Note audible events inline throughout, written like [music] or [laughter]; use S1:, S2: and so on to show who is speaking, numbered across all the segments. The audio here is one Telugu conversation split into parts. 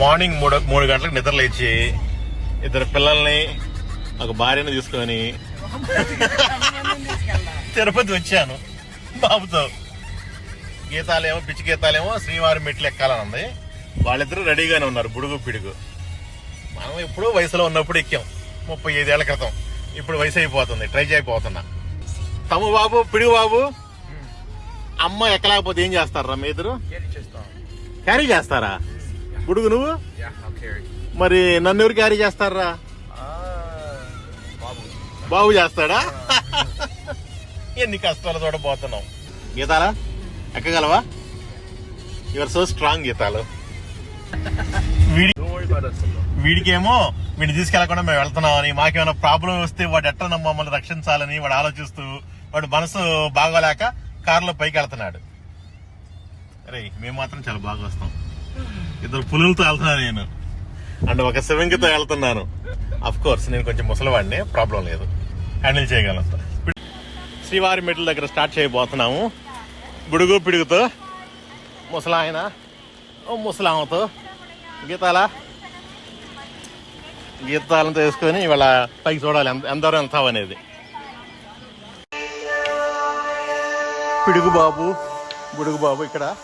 S1: మార్నింగ్ మూడు మూడు గంటలకు నిద్ర లేచి ఇద్దరు పిల్లల్ని ఒక భార్యను తీసుకొని తిరుపతి వచ్చాను. బాబుతో గీతాలేమో పిచ్చి గీతాలేమో శ్రీవారి మెట్లు ఎక్కాలని ఉంది. వాళ్ళిద్దరూ రెడీగానే ఉన్నారు బుడుగు పిడుగు. మనం ఎప్పుడో వయసులో ఉన్నప్పుడు ఎక్కాం. ముప్పై ఐదేళ్ళ క్రితం. ఇప్పుడు వయసు అయిపోతుంది ట్రై చేయకపోతున్నా తమ్ము బాబు పిడుగు బాబు. అమ్మ ఎక్కలేకపోతే ఏం చేస్తారా మీ ఇద్దరు? క్యారీ చేస్తారా? బుడుగు నువ్వు? మరి నన్ను ఎవరు క్యారీ చేస్తారా
S2: బాబు.
S1: బాబు చేస్తాడా? [laughs] ఎన్ని కష్టాలు చూడబోతున్నాం గీతాలా ఎక్కగలవా? యువర్ సో స్ట్రాంగ్ గీతాలు. వీడి వీడికేమో వీడిని తీసుకెళ్ళకుండా మేము వెళ్తున్నామని మాకేమైనా ప్రాబ్లం వస్తే వాడు ఎట్లా మమ్మల్ని రక్షించాలని వాడు ఆలోచిస్తూ వాడు మనసు బాగోలేక కారులో పైకి వెళ్తున్నాడు అరే మేము మాత్రం చాలా బాగా వస్తాం. ఇద్దరు పులులతో వెళ్తున్నాను నేను. అండ్ ఒక శివంగితో వెళ్తున్నాను. అఫ్ కోర్స్ నేను కొంచెం ముసలివాడిని ప్రాబ్లం లేదు. హ్యాండిల్ చేయగలను. శ్రీవారి మెట్ల దగ్గర స్టార్ట్ చేయబోతున్నాము. బుడుగు పిడుగుతో ముసలాయన ముసలామతో. గీతాల? గీతాలను వేసుకొని ఇవాళ పైకి చూడాలి. ఎంత ఎంత దూరం వెళ్తావు అనేది. పిడుగు బాబు బుడుగు బాబు ఇక్కడ.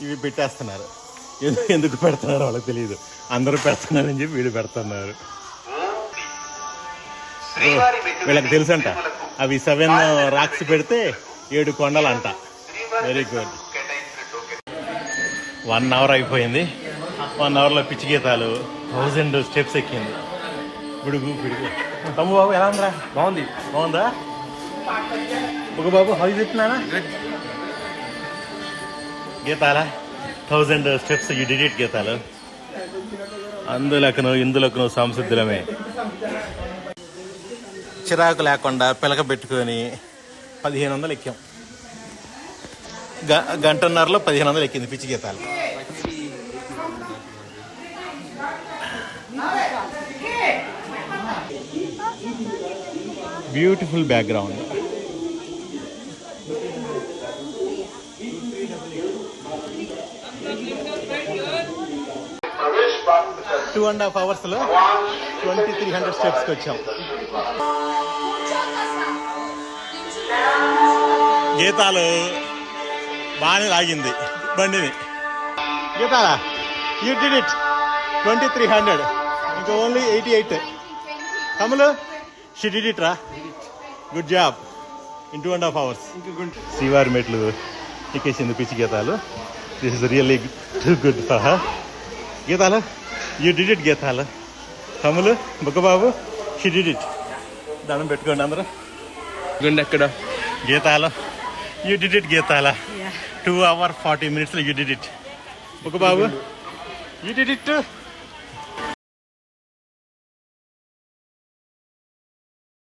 S1: ఇవి పెట్టేస్తున్నారు. ఎందు- ఎందుకు పెడుతున్నారో వాళ్ళకి తెలియదు అందరూ పెడుతున్నారని చెప్పి వీడు పెడుతున్నారు. వీళ్ళకి తెలుసంట. అవి సెవెన్ రాక్స్ పెడితే ఏడు కొండలంట. వెరీ గుడ్ వన్ అవర్ అయిపోయింది. వన్ అవర్లో పిచ్చి గీతాలు. థౌజండ్ స్టెప్స్ ఎక్కింది. పిడుగు పిడుగు తమ్ము బాబు ఎలా ఉందిరా?
S2: బాగుంది.
S1: బాగుందా? ఒక బాబు హౌ చెప్తున్నానా గీతాల? థౌజండ్ స్టెప్స్ యూ డిడిట్ గీతాలు. అందులకును ఇందులకును సంసిద్ధులమే. చిరాకు లేకుండా పిలక పెట్టుకొని పదిహేను వందలు ఎక్కాం. గ- గంటన్నరలో పదిహేను వందలు ఎక్కింది పిచ్చి గీతాలు. Beautiful background two and half అవర్స్లో ట్వంటీ త్రీ హండ్రెడ్ స్టెప్స్కి వచ్చాం. గీతాలు బాగానే లాగింది బండిని. గీతాల you did it twenty three hundred. ఇంకా only eighty eight Kamalu she did it రా. Good job in two and half hours శ్రీవారి మెట్లు ఎక్కేసింది పిచ్చి గీతాలు. This is really too good for her గీతాలు యూ డిడ్ ఇట్ గీతాలు Kamalu Bukkababu she did it దండం పెట్టుకోండి అందరూ.
S2: గుండె ఎక్కడ
S1: గీతాలు. యూ డిడ్ ఇట్ గీతాల. టూ అవర్ ఫార్టీ మినిట్స్లో you did it Bukkababu you did it